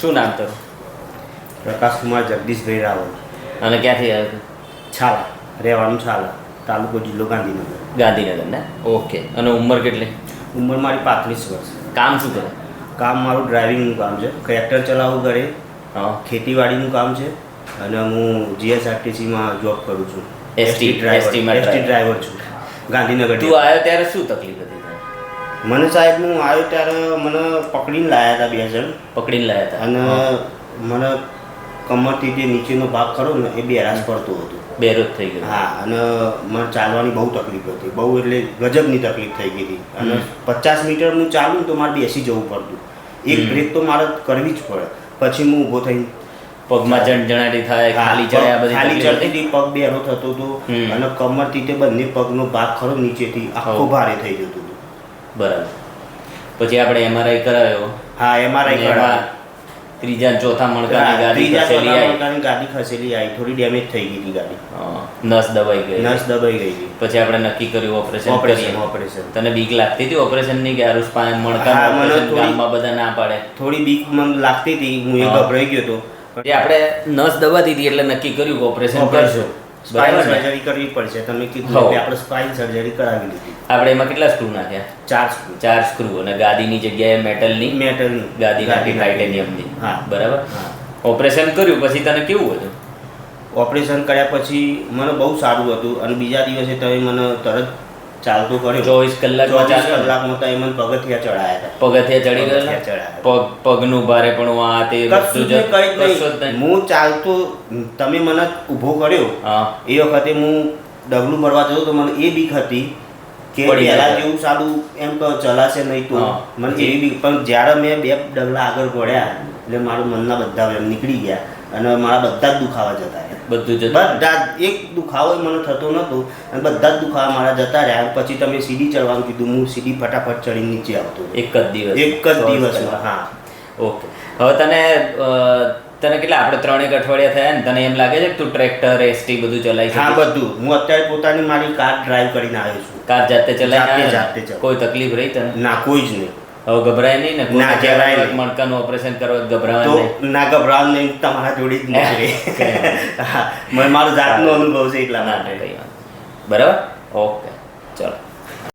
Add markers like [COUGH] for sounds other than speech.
શું નામ તારું? પ્રકાશ કુમાર જગદીશભાઈ રાવલ. અને ક્યાંથી આવ્યો છાલા રહેવાનું છાલા તાલુકો જિલ્લો ગાંધીનગર. ગાંધીનગર ને? ઓકે. અને ઉંમર કેટલી? ઉંમર મારી પાંત્રીસ વર્ષ. કામ શું કરે? કામ મારું ડ્રાઇવિંગનું કામ છે. ટ્રેક્ટર ચલાવવું ઘરે. ખેતીવાડીનું કામ છે. અને હું જીએસઆરટીસીમાં જોબ કરું છું. ST driver. ST driver. છું. ગાંધીનગર તું આવ્યો ત્યારે શું તકલીફ હતી? મને સાહેબ હું આવ્યો ત્યારે મને પકડીને લાયા હતા બે જણ. પકડીને લાયા હતા? અને મને કમરથી જે નીચેનો ભાગ ખરો ને એ બેરાશ પડતું હતું. બેરોજ થઈ ગયો? હા અને મને ચાલવાની બહુ તકલીફ હતી. બહુ એટલે ગજબની તકલીફ થઈ ગઈ હતી. અને પચાસ મીટર હું ચાલું ને તો મારે બેસી જવું પડતું. એક. બ્રેક તો મારે કરવી જ પડે. પછી હું ઊભો થઈ પગમાં જણજણાટી થાય ખાલી ચડ્યા બધી ખાલી ચડતી હતી? પગ બેરો થતો હતો. અને કમરથી તે બંને પગનો ભાગ ખરો નીચેથી આખો. ભારે થઈ જતું. બરાબર. પછી આપણે એમઆરઆઈ કરાવ્યો હા એમઆરઆઈ કરાવ્યો ત્રીજા ચોથા મણકાની ગાડી ખસેલી આવી ગાદી ખસેલી આવી થોડી ડેમેજ થઈ ગઈ હતી ગાડી. નસ દબાઈ ગઈ. નસ દબાઈ ગઈ પછી આપણે નક્કી કર્યું ઓપરેશન ઓપરેશન ઓપરેશન તને બીક લાગતી હતી ઓપરેશનની કે આરુષ પાસે મણકા ગામમાં બધા ના પાડે? થોડી બીક મને લાગતી હતી. હું એ ગભરાઈ ગયો હતો. આપણે નસ દબાતી હતી એટલે નક્કી કર્યું કે ઓપરેશન ઓપરેશન કરશું. સ્પાઇન સર્જરી કરવી પડશે. તમે કીધું કે આપણે સ્પાઇન સર્જરી કરાવી લીધી. આપણે એમાં કેટલા સ્ક્રૂ નાખ્યા? ચાર સ્ક્રૂ ચાર સ્ક્રૂ અને ગાદીની જગ્યાએ મેટલની મેટલની ગાદી નાખી ટાઇટેનિયમની હા. બરાબર? ઓપરેશન કર્યું પછી તને કેવું હતું? ઓપરેશન કર્યા પછી મને બહુ સારું હતું. અને બીજા દિવસે તમે મને તરત ચાલતો કર્યું. ચોવીસ કલાક ચોવીસ કલાકમાં તો એમાં મને પગથિયા ચડાયા હતા. પગથિયા ચડી ગયા. પગ પગનું ભારે પણ આ તે કશું જ નહીં. હું ચાલતો તમે મને ઊભો કર્યો. એ વખતે હું ડગલું ભરવા જતો તો મને એ બીક હતી કે પહેલા જેવું સારું એમ તો ચલાશે નહીં તો. મને એવી બીક પણ જ્યારે મેં બે ડગલા આગળ પડ્યા એટલે મારું મનના બધા એમ નીકળી ગયા. અને મારા બધા જ દુખાવા જતા રહ્યા. બધું જ બધા એક દુખાવો મને થતો નહોતો અને બધા જ દુખાવા મારા જતા રહ્યા. પછી તમે સીડી ચડવાનું કીધું હું સીડી ફટાફટ ચડીને નીચે આવતો એક જ દિવસ. એક જ દિવસ હા. ઓકે. હવે તને તને કેટલા આપણે ત્રણેક અઠવાડિયા થયા ને તને એમ લાગે છે કે તું ટ્રેક્ટર એસટી બધું ચલાવી હા બધું. હું અત્યારે પોતાની મારી કાર ડ્રાઈવ કરીને આવ્યો છું. કાર જાતે ચલાવી જાતે- જાતે કોઈ તકલીફ રહી તને? ના કોઈ જ નહીં. હવે ગભરાય નહીં ને ના, જરાય. મણકાનું ઓપરેશન કરવા ગભરાવા તો ના ગભરાવ [LAUGHS] નહીં તમારા જોડી જ હા મને મારો જાતનો અનુભવ છે એટલા માટે. બરાબર? ઓકે. ચલો.